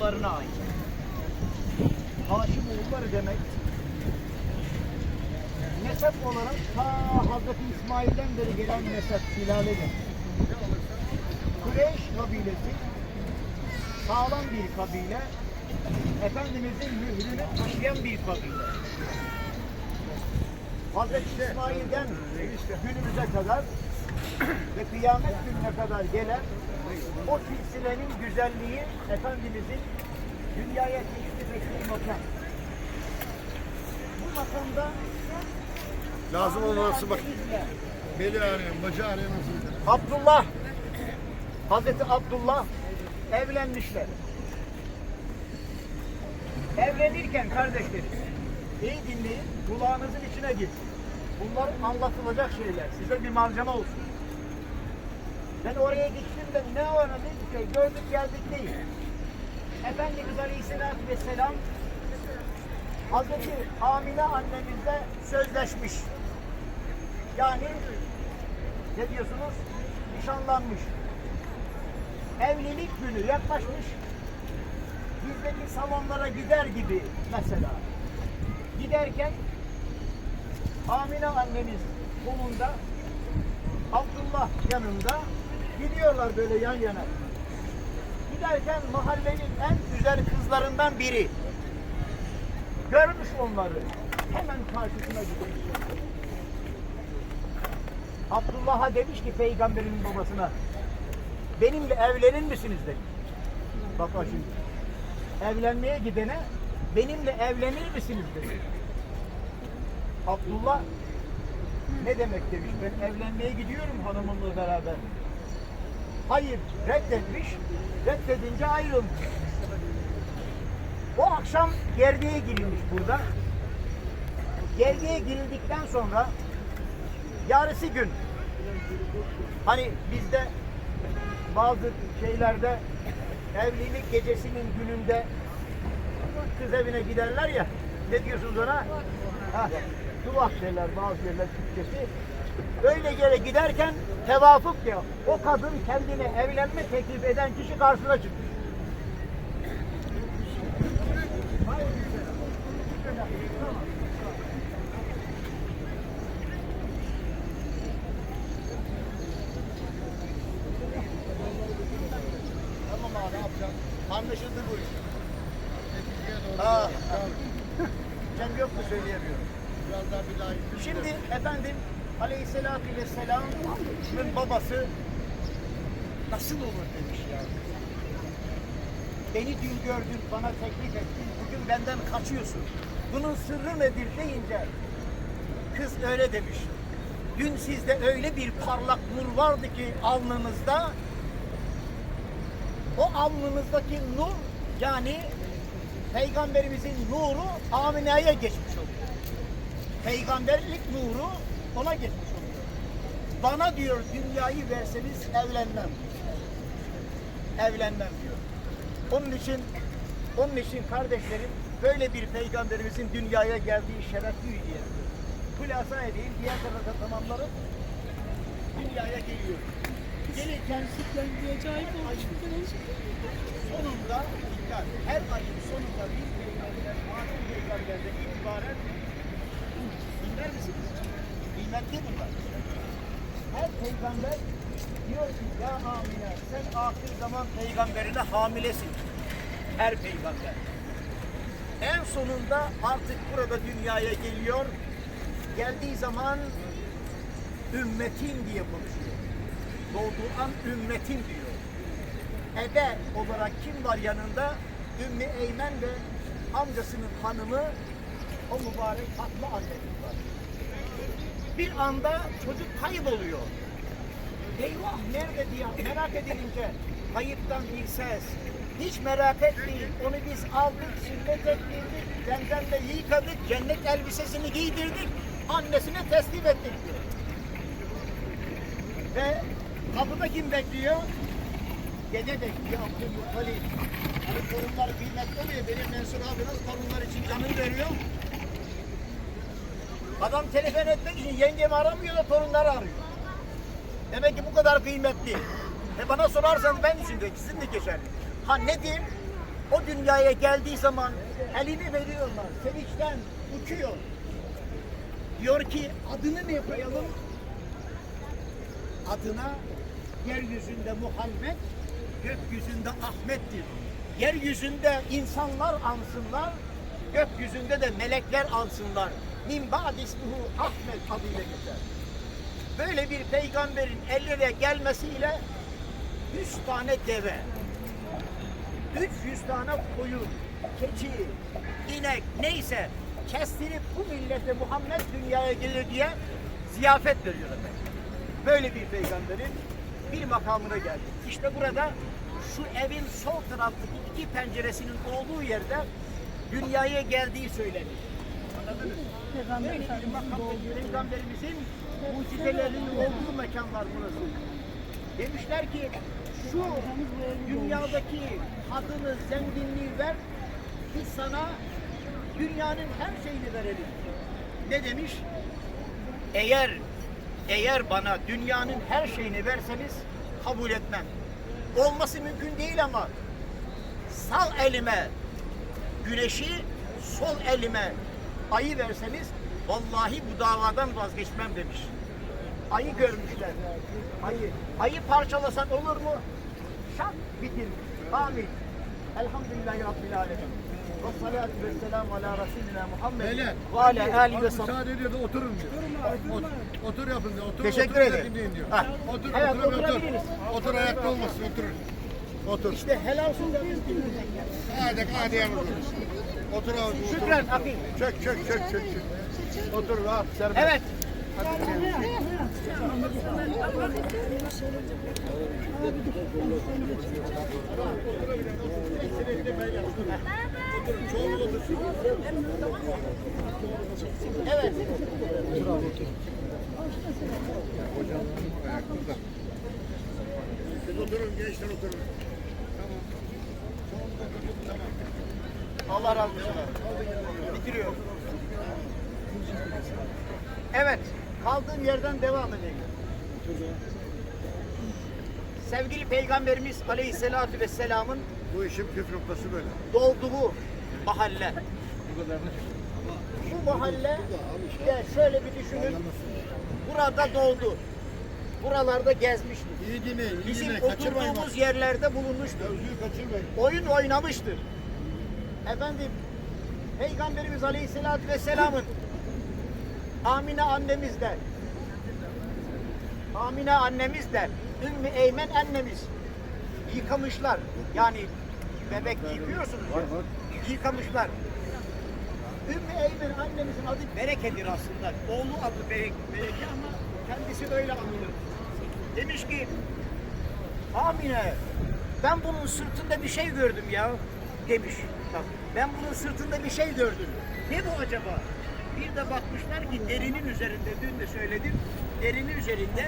oğullarına ait. Haşim oğulları demek nesep olarak ta Hazreti İsmail'den beri gelen nesep silaledir. Kureyş kabilesi sağlam bir kabile. Efendimizin mührünü taşıyan bir kabile. Hazreti İsmail'den günümüze kadar ve kıyamet gününe kadar gelen o silsilenin güzelliği Efendimizin dünyaya ettiği makam. Bu makamda Lazım olması bak. Beli ağrıyor, bacağı ağrıyor nasıl? Abdullah Hazreti Abdullah evlenmişler. Evlenirken kardeşlerim iyi dinleyin kulağınızın içine gir. Bunlar anlatılacak şeyler. Size bir malzeme olsun. Ben oraya gittim de ne ki gördük geldik değil. Efendimiz Aleyhisselatü Vesselam Hazreti Amine annemizle sözleşmiş. Yani ne diyorsunuz? Nişanlanmış. Evlilik günü yaklaşmış. Bizdeki salonlara gider gibi mesela. Giderken Amine annemiz kolunda, Abdullah yanında gidiyorlar böyle yan yana. Giderken mahallenin en güzel kızlarından biri görmüş onları. Hemen karşısına gitmiş. Abdullah'a demiş ki peygamberin babasına benimle evlenir misiniz demiş. Bak şimdi. Evlenmeye gidene benimle evlenir misiniz demiş. Abdullah ne demek demiş ben evlenmeye gidiyorum hanımımla beraber. Hayır reddetmiş. Reddedince ayrılmış. O akşam gerdeğe girilmiş burada. Gerdeğe girildikten sonra yarısı gün hani bizde bazı şeylerde evlilik gecesinin gününde kız evine giderler ya ne diyorsunuz ona? Duvak derler bazı yerler Türkçesi. Öyle yere giderken tevafuk ya o kadın kendine evlenme teklif eden kişi karşısına çıkmış. Tamam abi ne yapacağım? Anlaşıldı bu iş. Ha. Cem yok mu söyleyemiyorum. Biraz daha bir daha Şimdi efendim Aleyhisselatü Vesselam'ın babası nasıl olur demiş ya. Beni dün gördün, bana teklif ettin, bugün benden kaçıyorsun. Bunun sırrı nedir deyince kız öyle demiş. Dün sizde öyle bir parlak nur vardı ki alnınızda o alnınızdaki nur yani Peygamberimizin nuru Amine'ye geçmiş oluyor. Peygamberlik nuru ona oluyor. Bana diyor dünyayı verseniz evlenmem. Evlenmem diyor. Onun için onun için kardeşlerim böyle bir peygamberimizin dünyaya geldiği şerefli diye. Kulasa edeyim diğer tarafa tamamlarım. Dünyaya geliyor. Gelirken acayip olmuş. sonunda dikkat, her ayın sonunda bir peygamber, Adem peygamberden itibaren dinler misiniz? Kıymetli bunlar. Her peygamber diyor ki ya Amine sen ahir zaman peygamberine hamilesin. Her peygamber. En sonunda artık burada dünyaya geliyor. Geldiği zaman ümmetin diye konuşuyor. Doğduğu an ümmetin diyor ebe olarak kim var yanında? Ümmü Eymen ve amcasının hanımı o mübarek tatlı annemiz var. Bir anda çocuk kayboluyor. Eyvah nerede diye merak edilince kayıptan bir ses. Hiç merak etmeyin. Onu biz aldık, sünnet ettirdik, zemzemle yıkadık, cennet elbisesini giydirdik, annesine teslim ettik diyor. Ve kapıda kim bekliyor? Dede bekliyor Abdülmuttalip. Hani torunlar kıymetli oluyor. Benim Mensur abi nasıl torunlar için canını veriyor. Adam telefon etmek için yengemi aramıyor da torunları arıyor. Demek ki bu kadar kıymetli. E bana sorarsanız ben için de ikisini de geçerli. Ha ne diyeyim? O dünyaya geldiği zaman elini veriyorlar. Sevinçten uçuyor. Diyor ki adını ne koyalım? Adına yeryüzünde Muhammed, gökyüzünde Ahmet'tir. Yeryüzünde insanlar ansınlar, gökyüzünde de melekler ansınlar. Min ba'd ismuhu Ahmet adıyla geçer. Böyle bir peygamberin ellere gelmesiyle 100 tane deve, 300 tane koyun, keçi, inek neyse kestirip bu millete Muhammed dünyaya gelir diye ziyafet veriyor. Böyle bir peygamberin bir makamına geldi. İşte burada şu evin sol taraftaki iki penceresinin olduğu yerde dünyaya geldiği söylenir. Anladınız mı? Böyle bir makamda peygamberimizin mucizelerinin olduğu mekanlar burası. Demişler ki şu dünyadaki adını, zenginliği ver, biz sana dünyanın her şeyini verelim. Ne demiş? Eğer eğer bana dünyanın her şeyini verseniz kabul etmem. Olması mümkün değil ama sağ elime güneşi, sol elime ayı verseniz vallahi bu davadan vazgeçmem demiş. Ayı görmüşler. Ayı. Ayı parçalasan olur mu? Şak bitirmiş. Amin. Elhamdülillahi Rabbil Alemin. Ve salatu ve selamu ala Resulina Muhammed ve ala Bak ve sahbihi. müsaade ediyor da oturun diyor. Otur, otur yapın diyor. Otur, Teşekkür oturun da ederim. dinleyin diyor. Ha. Otur, Evet, otur, otur. Otur ayakta olmasın, oturun. Otur. İşte helal sütü Hadi, hadi yavrum. Otur abi. Şükran akil. Çök, çök, çök, çök. çök. Otur rahat, serbest. Evet. Evet. Siz oturun, gençler oturun. Allah razı olsun. Bitiriyor. Evet. Kaldığım yerden devam edelim. Sevgili Peygamberimiz Aleyhisselatü Vesselam'ın Bu işin püf noktası böyle. doğduğu mahalle. Bu mahalle de şöyle bir düşünün. Burada doğdu. Buralarda gezmiştir. İyi dinleyin, iyi Bizim dinleyin. Kaçırmayın bak. oturduğumuz yerlerde kaçırmayın. oyun oynamıştır. Efendim Peygamberimiz Aleyhisselatü Vesselam'ın Amine annemiz de Amine annemiz de Ümmü Eymen annemiz yıkamışlar. Yani bebek yıkıyorsunuz ya. Yıkamışlar. Ümmü Eymen annemizin adı Bereke'dir aslında. Oğlu adı Bereke, ama kendisi öyle anılır. Demiş ki Amine ben bunun sırtında bir şey gördüm ya demiş. Bak, ben bunun sırtında bir şey gördüm. Ne bu acaba? Bir de bakmışlar ki derinin üzerinde dün de söyledim. Derinin üzerinde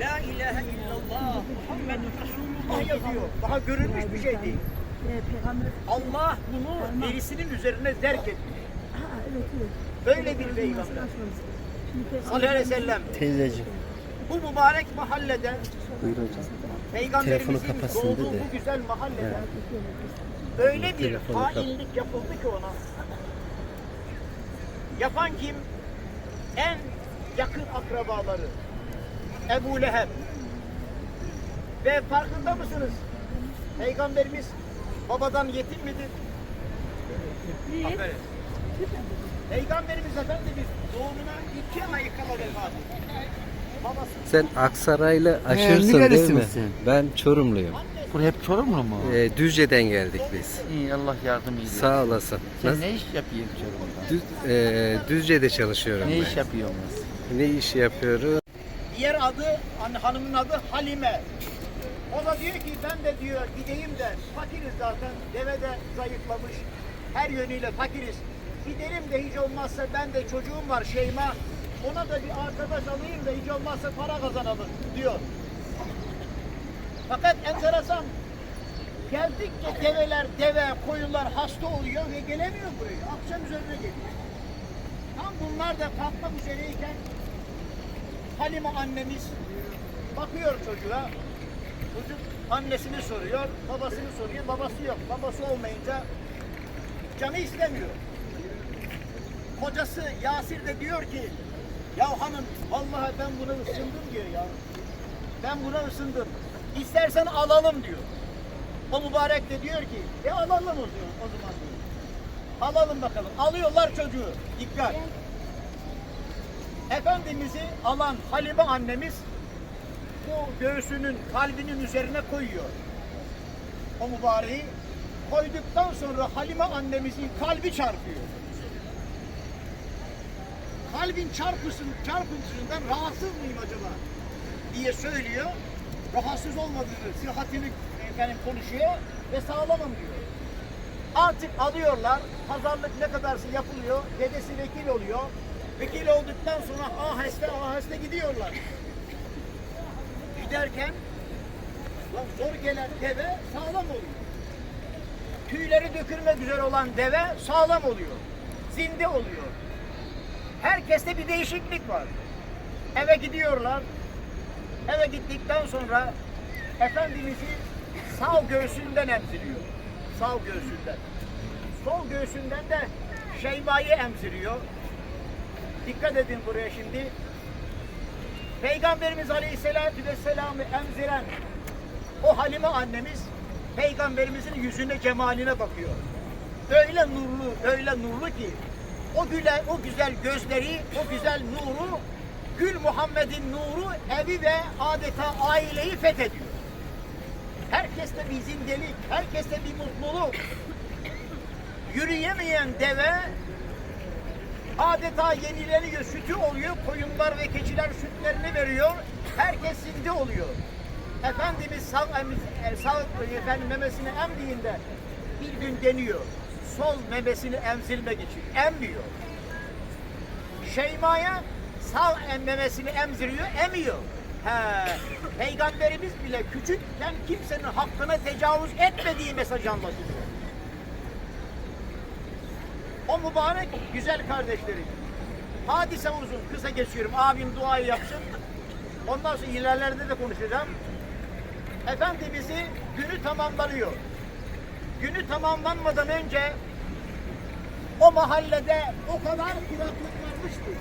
La ilahe illallah Muhammed Resulullah yazıyor. Daha görülmüş bir şey değil. Allah bunu derisinin üzerine zerk etmiş. Böyle bir peygamber. Sallallahu aleyhi ve sellem. Teyzeciğim Bu mübarek mahallede buyur hocam. Peygamberimizin Telefonu kapatsın doğduğu dedi. bu güzel mahallede öyle bir Telefonu kap- hainlik yapıldı ki ona. Yapan kim? En yakın akrabaları. Ebu Leheb. Ve farkında mısınız? Peygamberimiz babadan yetim midir? Aferin. Peygamberimiz Efendimiz doğumuna iki ay kala vefat etti. Sen Aksaraylı aşırsın Ee, değil mi? sen? Ben Çorumluyum. Bu hep Çorumlu mu? Ee, Düzce'den geldik biz. İyi Allah yardımcı etsin. Sağ olasın. Sen Nasıl? ne iş yapıyorsun Çorum'da? Düz, ee, Düzce'de çalışıyorum Ne ben. iş yapıyorsun? Ne iş yapıyorum? Diğer adı, hani hanımın adı Halime. O da diyor ki ben de diyor gideyim de fakiriz zaten. Deve de zayıflamış. Her yönüyle fakiriz. Giderim de hiç olmazsa ben de çocuğum var Şeyma. Ona da bir arkadaş alayım da hiç olmazsa para kazanalım diyor. Fakat enteresan. Geldikçe develer, deve, koyunlar hasta oluyor ve gelemiyor buraya. Akşam üzerine geliyor. Tam bunlar da kalkmak üzereyken Halime annemiz bakıyor çocuğa. Çocuk Annesini soruyor, babasını soruyor. Babası yok. Babası olmayınca canı istemiyor. Kocası Yasir de diyor ki ya hanım vallahi ben buna ısındım diyor ya. Ben buna ısındım. İstersen alalım diyor. O mübarek de diyor ki e alalım o diyor o zaman diyor. Alalım bakalım. Alıyorlar çocuğu. Dikkat. Efendimiz'i alan Halime annemiz bu göğsünün kalbinin üzerine koyuyor. O mübareği koyduktan sonra Halime annemizin kalbi çarpıyor. Kalbin çarpısın, çarpıntısından rahatsız mıyım acaba diye söylüyor. Rahatsız olmadığını, sıhhatini efendim konuşuyor ve sağlamım diyor. Artık alıyorlar, pazarlık ne kadarsa yapılıyor, dedesi vekil oluyor. Vekil olduktan sonra aheste aheste gidiyorlar. Giderken lan zor gelen deve sağlam oluyor. Tüyleri dökülmek üzere olan deve sağlam oluyor. Zinde oluyor. Herkeste bir değişiklik var. Eve gidiyorlar. Eve gittikten sonra Efendimiz'i sağ göğsünden emziriyor. Sağ göğsünden. Sol göğsünden de Şeyba'yı emziriyor. Dikkat edin buraya şimdi. Peygamberimiz Aleyhisselatü Vesselam'ı emziren o Halime annemiz Peygamberimizin yüzüne cemaline bakıyor. Öyle nurlu, öyle nurlu ki o güzel, o güzel gözleri, o güzel nuru Gül Muhammed'in nuru evi ve adeta aileyi fethediyor. Herkeste bir zindelik, herkeste bir mutluluk. Yürüyemeyen deve adeta yenileniyor, sütü oluyor. Koyunlar ve keçiler sütlerini veriyor. Herkes zinde oluyor. Efendimiz sağ, e, sağ efendim, memesini emdiğinde bir gün deniyor. Sol memesini emzirmek için. Emmiyor. Şeyma'ya sağ em- memesini emziriyor, emiyor. He, Peygamberimiz bile küçükken kimsenin hakkına tecavüz etmediği mesajı anlatıyor. O mübarek güzel kardeşlerim. Hadise uzun, kısa geçiyorum. Abim duayı yapsın. Ondan sonra ilerlerde de konuşacağım. Efendimiz'i günü tamamlanıyor. Günü tamamlanmadan önce o mahallede o kadar kuraklık varmış ki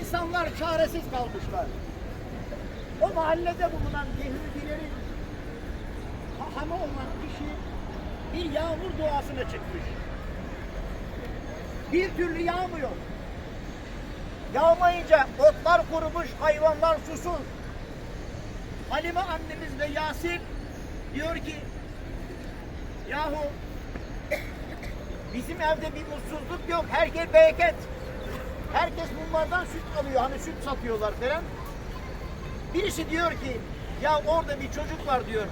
insanlar çaresiz kalmışlar. O mahallede bulunan Yahudilerin hahamı olan kişi bir yağmur duasına çıkmış. Bir türlü yağmıyor. Yağmayınca otlar kurumuş, hayvanlar susuz. Halime annemiz ve Yasir diyor ki yahu bizim evde bir mutsuzluk yok, herkes bereket. Herkes bunlardan süt alıyor, hani süt satıyorlar falan. Birisi diyor ki ya orada bir çocuk var diyor.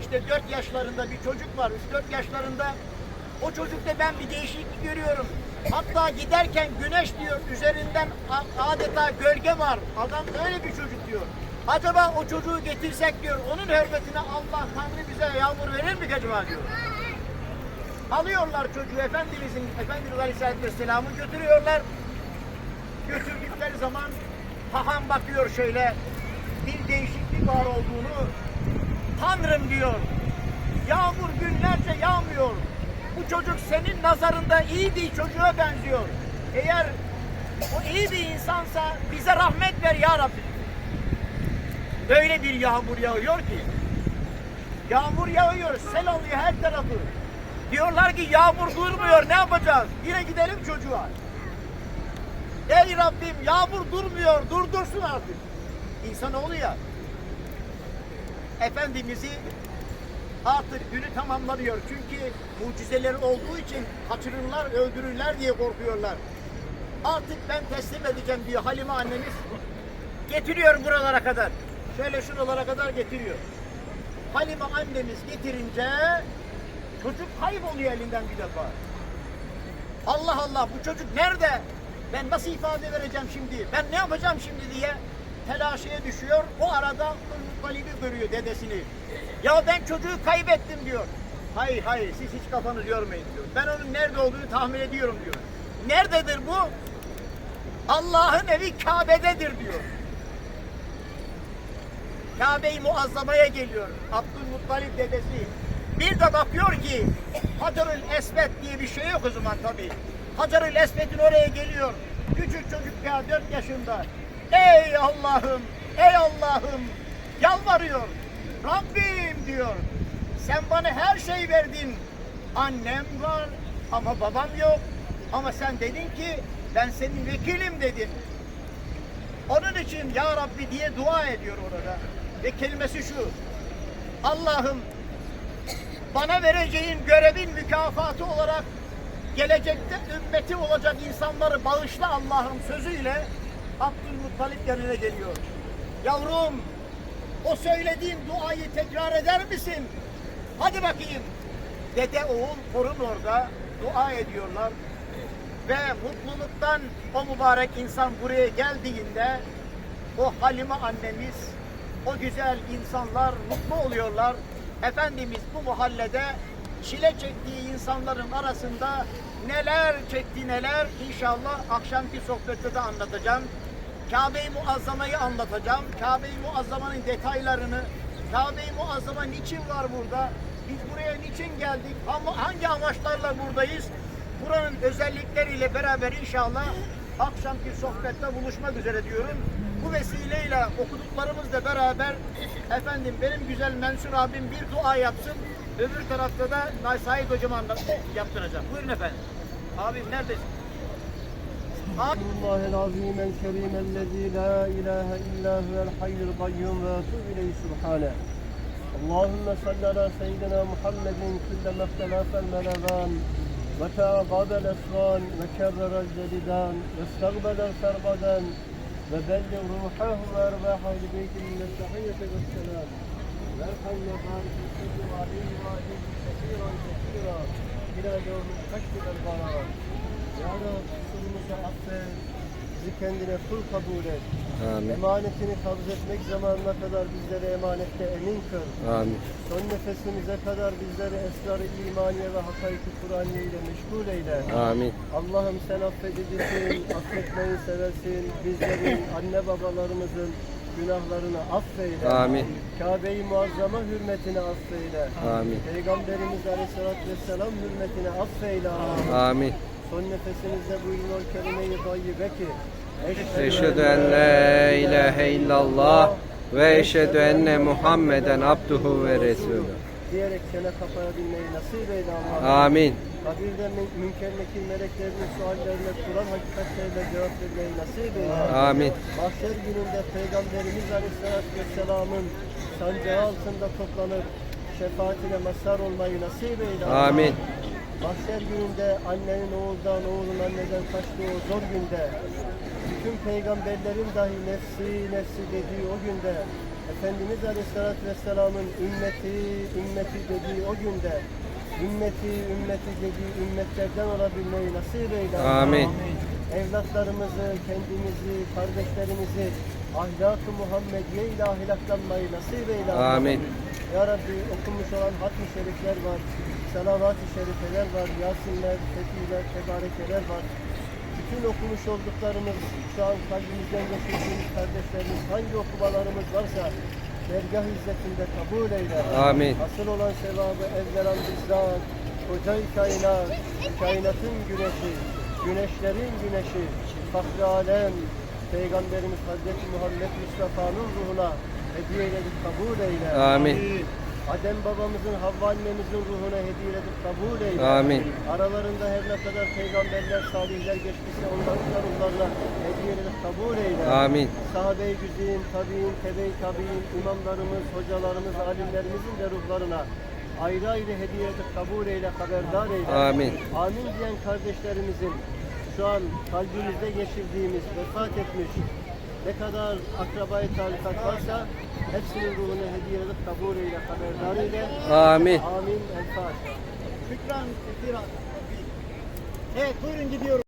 İşte 4 yaşlarında bir çocuk var, 3-4 yaşlarında. O çocukta ben bir değişiklik görüyorum. Hatta giderken güneş diyor üzerinden adeta gölge var. Adam öyle bir çocuk diyor. Acaba o çocuğu getirsek diyor, onun hürmetine Allah Tanrı bize yağmur verir mi acaba diyor. Alıyorlar çocuğu Efendimizin, Efendimiz Aleyhisselatü Vesselam'ı götürüyorlar. Götürdükleri zaman haham bakıyor şöyle bir değişiklik var olduğunu. Tanrım diyor. Yağmur günlerce yağmıyor. Bu çocuk senin nazarında iyi bir çocuğa benziyor. Eğer o iyi bir insansa bize rahmet ver ya Rabbi. Öyle bir yağmur yağıyor ki. Yağmur yağıyor, sel alıyor her tarafı. Diyorlar ki yağmur durmuyor, ne yapacağız? Yine gidelim çocuğa. Ey Rabbim yağmur durmuyor, durdursun artık. İnsanoğlu ya. Efendimiz'i artık günü tamamlanıyor. Çünkü mucizeleri olduğu için kaçırırlar, öldürürler diye korkuyorlar. Artık ben teslim edeceğim diyor Halime annemiz. Getiriyor buralara kadar. Şöyle şuralara kadar getiriyor. Halime annemiz getirince çocuk kayboluyor elinden bir defa. Allah Allah bu çocuk nerede? Ben nasıl ifade vereceğim şimdi? Ben ne yapacağım şimdi diye telaşeye düşüyor. O arada Ümmü Talib'i görüyor dedesini. Ya ben çocuğu kaybettim diyor. Hayır hayır siz hiç kafanızı yormayın diyor. Ben onun nerede olduğunu tahmin ediyorum diyor. Nerededir bu? Allah'ın evi Kabe'dedir diyor. Kabe-i Muazzama'ya geliyor. Abdülmuttalip dedesi. Bir de bakıyor ki Hacerül Esved diye bir şey yok o zaman tabii. Hacerül Esved'in oraya geliyor. Küçük çocuk ya 4 yaşında. Ey Allah'ım, ey Allah'ım yalvarıyor. Rabbim diyor. Sen bana her şey verdin. Annem var ama babam yok. Ama sen dedin ki ben senin vekilim dedin. Onun için ya Rabbi diye dua ediyor orada. Ve kelimesi şu. Allah'ım bana vereceğin görevin mükafatı olarak gelecekte ümmeti olacak insanları bağışla Allah'ım sözüyle Abdülmuttalip yerine geliyor. Yavrum o söylediğin duayı tekrar eder misin? Hadi bakayım. Dede oğul torun orada dua ediyorlar. Ve mutluluktan o mübarek insan buraya geldiğinde o Halime annemiz, o güzel insanlar mutlu oluyorlar. Efendimiz bu mahallede çile çektiği insanların arasında neler çekti neler inşallah akşamki sohbette de anlatacağım. Kabe-i Muazzama'yı anlatacağım. Kabe-i Muazzama'nın detaylarını, Kabe-i Muazzama niçin var burada? Biz buraya niçin geldik? Ama hangi amaçlarla buradayız? Buranın özellikleriyle beraber inşallah akşamki sohbette buluşmak üzere diyorum. Bu vesileyle okuduklarımızla beraber efendim benim güzel Mensur abim bir dua yapsın. Öbür tarafta da Said hocam anlat yaptıracağım. Buyurun efendim. Abim neredesin? Abi, الله العظيم الكريم الذي لا إله إلا هو الحي القيوم وأتوب إليه سبحانه اللهم صل على سيدنا محمد كلما اختلف الملغان وتعقب الأسوان وكرر الجلدان واستقبل السربدان وبلغ روحه وأرواح أهل بيته من التحيه والسلام. وارحم وبارك وسلم عليه وعليه كثيرا كثيرا إلى دور الحشد والبراء يا رب سلمك عبدك bizi kendine kul kabul et. Amin. Emanetini kabz etmek zamanına kadar bizleri emanette emin kıl. Amin. Son nefesimize kadar bizleri esrar-ı imaniye ve hakayık-ı Kur'aniye ile meşgul eyle. Amin. Allah'ım sen affedicisin, affetmeyi seversin. Bizlerin, anne babalarımızın günahlarını affeyle. Amin. Kabe-i Muazzama hürmetine affeyle. Amin. Peygamberimiz Aleyhisselatü Vesselam hürmetine affeyle. Amin. Son nefesimizde buyurun o kelime-i tayyibe ki Eşhedü en la ilahe illallah ve eşhedü enne Muhammeden abduhu ve resulü. diyerek çene kapayabilmeyi nasip eyle Allah'ım. Amin. Kabirde mün- münker nekir meleklerinin suallerine Kur'an hakikatlerle cevap vermeyi nasip eyle. Amin. Mahşer gününde Peygamberimiz Aleyhisselatü Vesselam'ın sancağı altında toplanıp şefaatine mazhar olmayı nasip eyle. Amin. Mahşer gününde annenin oğuldan, oğlun anneden kaçtığı o zor günde, bütün peygamberlerin dahi nefsi nefsi dediği o günde, Efendimiz Aleyhisselatü Vesselam'ın ümmeti, ümmeti dediği o günde, ümmeti, ümmeti dediği ümmetlerden olabilmeyi nasip eyle. Amin. Evlatlarımızı, kendimizi, kardeşlerimizi ahlak-ı Muhammediye ile ahlaklanmayı nasip eyle. Amin. Ya Rabbi okunmuş olan hatmi şerifler var, salavat-ı şerifeler var, yasinler, fethiler, tebarekeler var. Bütün okumuş olduklarımız, şu an kalbimizden geçirdiğimiz kardeşlerimiz, hangi okumalarımız varsa dergah izzetinde kabul eyle. Amin. Asıl olan sevabı evvelen bizzat, koca kainat, kainatın güneşi, güneşlerin güneşi, fahri alem, Peygamberimiz Hazreti Muhammed Mustafa'nın ruhuna hediye edip kabul eyle. Amin. Adem babamızın, Havva annemizin ruhuna hediye edip kabul eyle. Amin. Aralarında her ne kadar peygamberler, salihler geçmişse onların da ruhlarına hediye edip kabul eyle. Amin. Sahabe-i güzin, tabi'in, tebe-i tabi'in, imamlarımız, hocalarımız, alimlerimizin de ruhlarına ayrı ayrı hediye edip kabul eyle, haberdar eyle. Amin. Amin diyen kardeşlerimizin şu an kalbimizde geçirdiğimiz, vefat etmiş ne kadar akrabayı tarikat varsa hepsinin ruhunu hediye edip kabul eyle, haberdar eyle. Amin. Amin. El Fatiha. Şükran kesiran. Evet buyurun gidiyoruz.